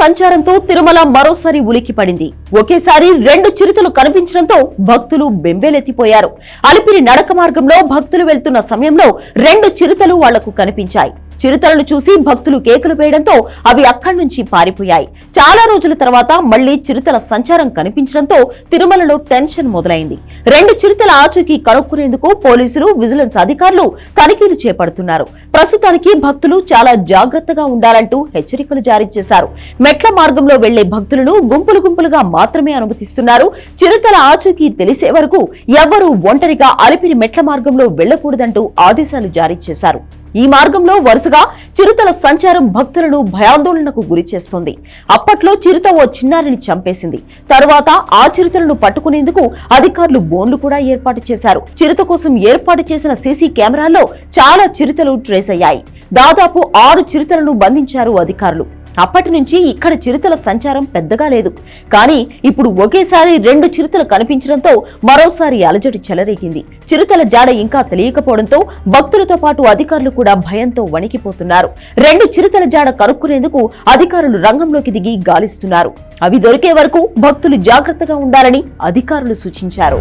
సంచారంతో తిరుమల మరోసారి ఉలికి పడింది. ఒకేసారి రెండు చిరుతలు కనిపించడంతో భక్తులు బెంబేలెత్తిపోయారు. అలిపిరి నడక మార్గంలో భక్తులు వెళ్తున్న సమయంలో రెండు చిరుతలు వాళ్ళకు కనిపించాయి. చిరుతలను చూసి భక్తులు కేకులు వేయడంతో అవి అక్కడి నుంచి పారిపోయాయి. చాలా రోజుల తర్వాత మళ్ళీ చిరుతల సంచారం కనిపించడంతో తిరుమలలో టెన్షన్ మొదలైంది. రెండు చిరుతల ఆచూకీ కనుక్కునేందుకు పోలీసులు విజిలెన్స్ అధికారులు తనిఖీలు చేపడుతున్నారు. ప్రస్తుతానికి భక్తులు చాలా జాగ్రత్తగా ఉండాలంటూ హెచ్చరికలు జారీ చేశారు. మెట్ల మార్గంలో వెళ్ళే భక్తులను గుంపులు గుంపులుగా మాత్రమే అనుమతిస్తున్నారు. చిరుతల ఆచూకీ తెలిసే వరకు ఎవరూ ఒంటరిగా అలిపిరి మెట్ల మార్గంలో వెళ్ళకూడదంటూ ఆదేశాలు జారీ చేశారు. ఈ మార్గంలో వరుసగా చిరుతల సంచారం భక్తులను భయాందోళనకు గురి చేస్తోంది. అప్పట్లో చిరుత ఓ చిన్నారిని చంపేసింది. తరువాత ఆ చిరుతలను పట్టుకునేందుకు అధికారులు బోన్లు కూడా ఏర్పాటు చేశారు. చిరుత కోసం ఏర్పాటు చేసిన సీసీ కెమెరాల్లో చాలా చిరుతలు ట్రేస్ అయ్యాయి. దాదాపు ఆరు చిరుతలను బంధించారు అధికారులు. అప్పటి నుంచి ఇక్కడ చిరుతల సంచారం పెద్దగా లేదు. కానీ ఇప్పుడు ఒకేసారి రెండు చిరుతలు కనిపించడంతో మరోసారి అలజడి చెలరేగింది. చిరుతల జాడ ఇంకా తెలియకపోవడంతో భక్తులతో పాటు అధికారులు కూడా భయంతో వణికిపోతున్నారు. రెండు చిరుతల జాడ కనుక్కునేందుకు అధికారులు రంగంలోకి దిగి గాలిస్తున్నారు. అవి దొరికే వరకు భక్తులు జాగ్రత్తగా ఉండాలని అధికారులు సూచించారు.